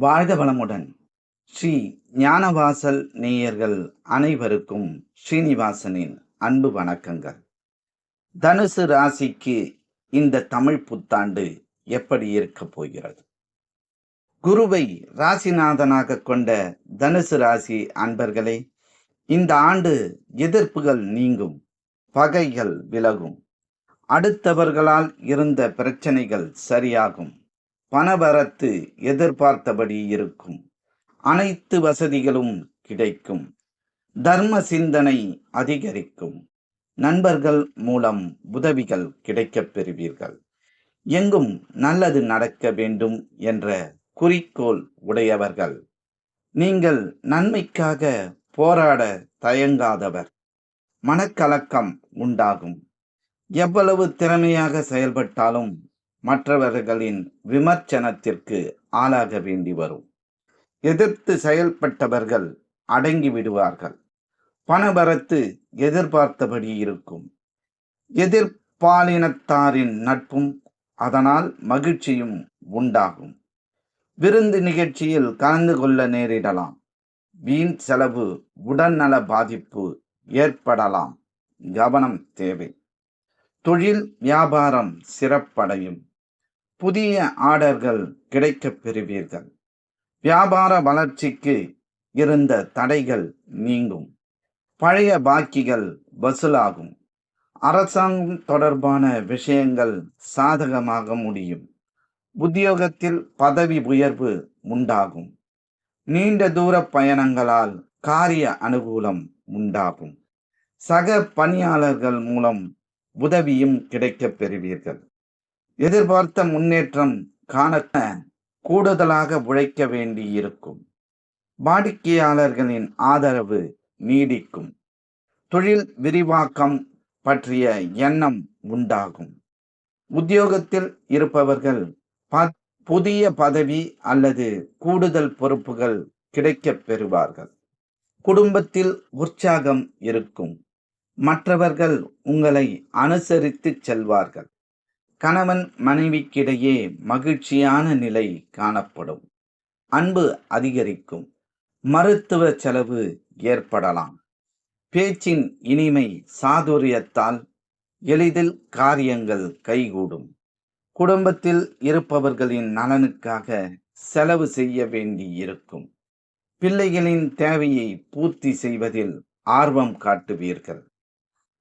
வாழ்க வளமுடன். ஸ்ரீ ஞானவாசல் நேயர்கள் அனைவருக்கும் ஸ்ரீனிவாசனின் அன்பு வணக்கங்கள். தனுசு ராசிக்கு இந்த தமிழ் புத்தாண்டு எப்படி இருக்கப் போகிறது? குருவை ராசிநாதனாக கொண்ட தனுசு ராசி அன்பர்களே இந்த ஆண்டு எதிர்ப்புகள் நீங்கும் பகைகள் விலகும். அடுத்தவர்களால் இருந்த பிரச்சனைகள் சரியாகும். பணவரத்து எதிர்பார்த்தபடி இருக்கும். அனைத்து வசதிகளும் கிடைக்கும். தர்ம சிந்தனை அதிகரிக்கும். நண்பர்கள் மூலம் உதவிகள் கிடைக்கப் பெறுவீர்கள். எங்கும் நல்லது நடக்க வேண்டும் என்ற குறிக்கோள் உடையவர்கள். நீங்கள் நன்மைக்காக போராட தயங்காதவர். மனக்கலக்கம் உண்டாகும். எவ்வளவு திறமையாக செயல்பட்டாலும் மற்றவர்களின் விமர்சனத்திற்கு ஆளாக வேண்டி வரும். எதிர்த்து செயல்பட்டவர்கள் அடங்கி விடுவார்கள். பணவரத்து எதிர்பார்த்தபடி இருக்கும். எதிர்பாலினத்தாரின் நட்பும் அதனால் மகிழ்ச்சியும் உண்டாகும். விருந்து நிகழ்ச்சியில் கலந்து கொள்ள நேரிடலாம். வீண் செலவு உடல்நல பாதிப்பு ஏற்படலாம். கவனம் தேவை. தொழில் வியாபாரம் சிறப்படையும். புதிய ஆர்டர்கள் கிடைக்கப் பெறுவீர்கள். வியாபார வளர்ச்சிக்கு இருந்த தடைகள் நீங்கும். பழைய பாக்கிகள் வசூலாகும். அரசாங்கம் தொடர்பான விஷயங்கள் சாதகமாக முடியும். உத்தியோகத்தில் பதவி உயர்வு உண்டாகும். நீண்ட தூர பயணங்களால் காரிய அனுகூலம் உண்டாகும். சக பணியாளர்கள் மூலம் உதவியும் கிடைக்கப் பெறுவீர்கள். எதிர்பார்த்த முன்னேற்றம் காண கூடுதலாக உழைக்க வேண்டியிருக்கும். வாடிக்கையாளர்களின் ஆதரவு நீடிக்கும். தொழில் விரிவாக்கம் பற்றிய எண்ணம் உண்டாகும். உத்தியோகத்தில் இருப்பவர்கள் புதிய பதவி அல்லது கூடுதல் பொறுப்புகள் கிடைக்கப் பெறுவார்கள். குடும்பத்தில் உற்சாகம் இருக்கும். மற்றவர்கள் உங்களை அனுசரித்து செல்வார்கள். கணவன் மனைவிக்கிடையே மகிழ்ச்சியான நிலை காணப்படும். அன்பு அதிகரிக்கும். மருத்துவ செலவு ஏற்படலாம். பேச்சின் இனிமை சாதுரியத்தால் எளிதில் காரியங்கள் கைகூடும். குடும்பத்தில் இருப்பவர்களின் நலனுக்காக செலவு செய்ய வேண்டி இருக்கும். பிள்ளைகளின் தேவையை பூர்த்தி செய்வதில் ஆர்வம் காட்டுவீர்கள்.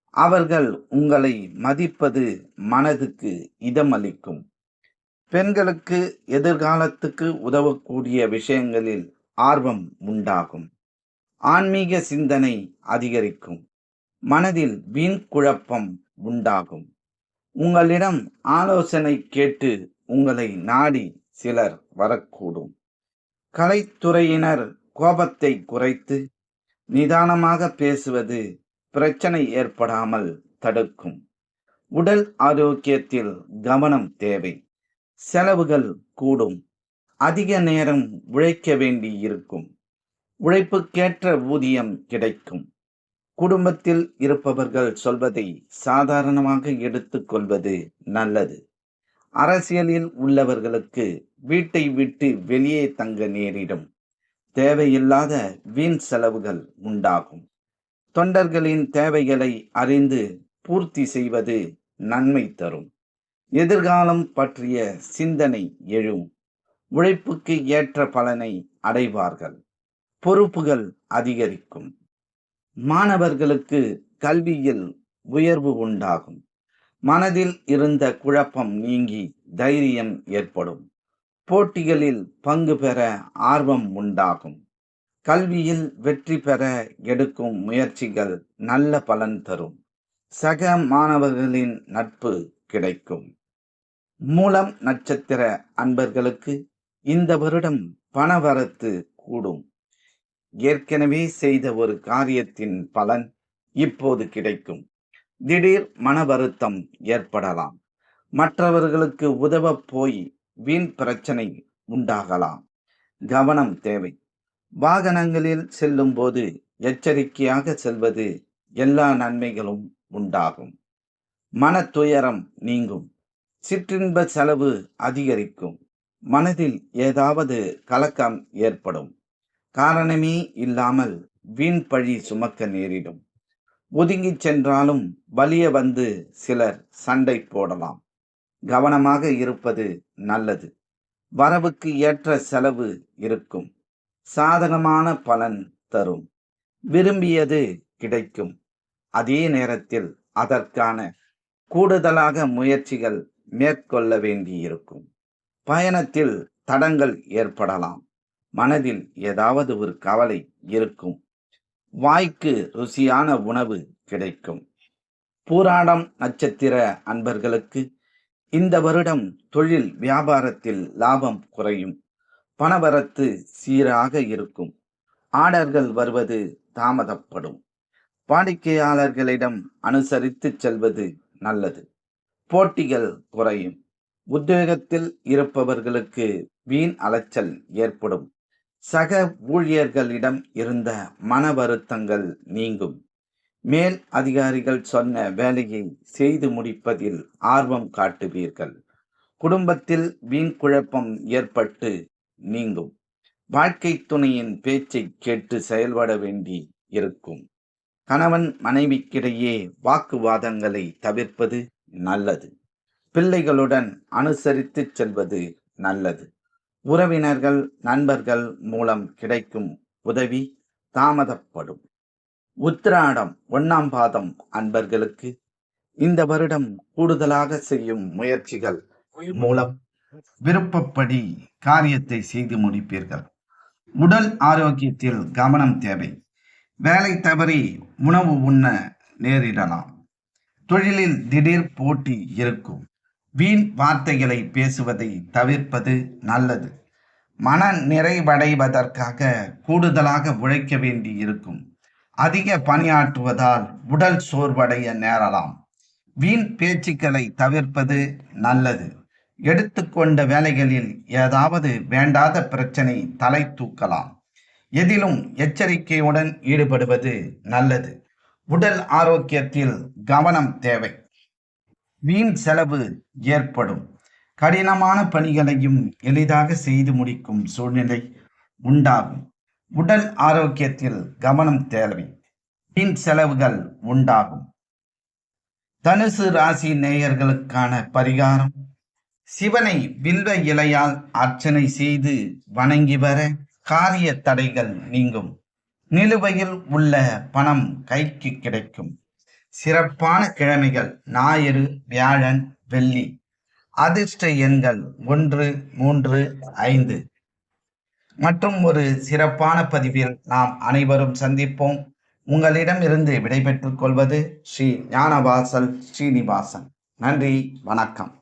அவர்கள் உங்களை மதிப்பது மனதுக்கு இதமளிக்கும். பெண்களுக்கு எதிர்காலத்துக்கு உதவக்கூடிய விஷயங்களில் ஆர்வம் உண்டாகும். ஆன்மீக சிந்தனை அதிகரிக்கும். மனதில் வீண் குழப்பம் உண்டாகும். உங்களிடம் ஆலோசனை கேட்டு உங்களை நாடி சிலர் வரக்கூடும். கலைத்துறையினர் கோபத்தை குறைத்து நிதானமாக பேசுவது பிரச்சனை ஏற்படாமல் தடுக்கும். உடல் ஆரோக்கியத்தில் கவனம் தேவை. செலவுகள் கூடும். அதிக நேரம் உழைக்க வேண்டி இருக்கும் உழைப்புக்கேற்ற ஊதியம் கிடைக்கும். குடும்பத்தில் இருப்பவர்கள் சொல்வதை சாதாரணமாக எடுத்துக்கொள்வது நல்லது. அரசியலில் உள்ளவர்களுக்கு வீட்டை விட்டு வெளியே தங்க நேரிடும். தேவையில்லாத வீண் செலவுகள் உண்டாகும். தொண்டர்களின் தேவைகளை அறிந்து பூர்த்தி செய்வது நன்மை தரும். எதிர்காலம் பற்றிய சிந்தனை எழும். உழைப்புக்கு ஏற்ற பலனை அடைவார்கள். பொறுப்புகள் அதிகரிக்கும். மாணவர்களுக்கு கல்வியில் உயர்வு உண்டாகும். மனதில் இருந்த குழப்பம் நீங்கி தைரியம் ஏற்படும். போட்டிகளில் பங்கு பெற ஆர்வம் உண்டாகும். கல்வியில் வெற்றி பெற எடுக்கும் முயற்சிகள் நல்ல பலன் தரும். சக மாணவர்களின் நட்பு கிடைக்கும். மூலம் நட்சத்திர அன்பர்களுக்கு இந்த வருடம் பணவரத்து கூடும். ஏற்கனவே செய்த ஒரு காரியத்தின் பலன் இப்போது கிடைக்கும். திடீர் மன வருத்தம் ஏற்படலாம். மற்றவர்களுக்கு உதவப் போய் வீண் பிரச்சனை உண்டாகலாம். கவனம் தேவை. வாகனங்களில் செல்லும்போது எச்சரிக்கையாக செல்வது எல்லா நன்மைகளும் உண்டாகும். மன துயரம் நீங்கும். சிற்றின்ப செலவு அதிகரிக்கும். மனதில் ஏதாவது கலக்கம் ஏற்படும். காரணமே இல்லாமல் வீண் பழி சுமக்க நேரிடும். ஒதுங்கிச் சென்றாலும் வலிய வந்து சிலர் சண்டை போடலாம். கவனமாக இருப்பது நல்லது. வரவுக்கு ஏற்ற செலவு இருக்கும். சாதகமான பலன் தரும். விரும்பியது கிடைக்கும். அதே நேரத்தில் அதற்கான கூடுதலாக முயற்சிகள் மேற்கொள்ள வேண்டியிருக்கும். பயணத்தில் தடங்கள் ஏற்படலாம். மனதில் ஏதாவது ஒரு கவலை இருக்கும். வாய்க்கு ருசியான உணவு கிடைக்கும். பூராடம் நட்சத்திர அன்பர்களுக்கு இந்த வருடம் தொழில் வியாபாரத்தில் லாபம் குறையும். பணவரத்து சீராக இருக்கும். ஆர்டர்கள் வருவது தாமதப்படும். வாடிக்கையாளர்களிடம் அனுசரித்து செல்வது நல்லது. போட்டிகள் குறையும். உத்தியோகத்தில் இருப்பவர்களுக்கு வீண் அலைச்சல் ஏற்படும். சக ஊழியர்களிடம் இருந்த மன வருத்தங்கள் நீங்கும். மேல் அதிகாரிகள் சொன்ன வேலையை செய்து முடிப்பதில் ஆர்வம் காட்டுவீர்கள். குடும்பத்தில் வீண் குழப்பம் ஏற்பட்டு நீங்கும். வாழ்க்கை துணையின் பேச்சை கேட்டு செயல்பட வேண்டி இருக்கும். கணவன் மனைவிக்கிடையே வாக்குவாதங்களை தவிர்ப்பது நல்லது. பிள்ளைகளுடன் அனுசரித்து செல்வது நல்லது. உறவினர்கள் நண்பர்கள் மூலம் கிடைக்கும் உதவி தாமதப்படும். உத்திராடம் ஒன்னாம் பாதம் அன்பர்களுக்கு. இந்த வருடம் கூடுதலாக செய்யும் முயற்சிகள் மூலம். விருப்பப்படி காரியத்தை செய்து முடிப்பீர்கள். உடல் ஆரோக்கியத்தில் கவனம் தேவை. வேலை தவறி உணவு உண்ண நேரிடலாம். தொழிலில் திடீர் போட்டி இருக்கும். வீண் வார்த்தைகளை பேசுவதை தவிர்ப்பது நல்லது. மன நிறைவடைவதற்காக கூடுதலாக உழைக்க வேண்டி இருக்கும். அதிக பணியாற்றுவதால் உடல் சோர்வடைய நேரலாம். வீண் பேச்சுக்களை தவிர்ப்பது நல்லது. எடுத்துக்கொண்ட வேலைகளில் ஏதாவது வேண்டாத பிரச்சனை தலை தூக்கலாம். எதிலும் எச்சரிக்கையுடன் ஈடுபடுவது நல்லது. உடல் ஆரோக்கியத்தில் கவனம் தேவை. வீண் செலவு ஏற்படும். கடினமான பணிகளையும் எளிதாக செய்து முடிக்கும் சூழ்நிலை உண்டாகும். உடல் ஆரோக்கியத்தில் கவனம் தேவை. வீண் செலவுகள் உண்டாகும். தனுசு ராசி நேயர்களுக்கான பரிகாரம். சிவனை வில்வ இலையால் அர்ச்சனை செய்து வணங்கி வர காரிய தடைகள் நீங்கும். நிலுவையில் உள்ள பணம் கைக்கு கிடைக்கும். சிறப்பான கிழமைகள் ஞாயிறு வியாழன் வெள்ளி. அதிர்ஷ்ட எண்கள் ஒன்று மூன்று ஐந்து. மற்றும் ஒரு சிறப்பான பதிவில் நாம் அனைவரும் சந்திப்போம். உங்களிடமிருந்து விடைபெற்றுக் கொள்வது ஸ்ரீ ஞானவாசல் ஸ்ரீனிவாசன். நன்றி வணக்கம்.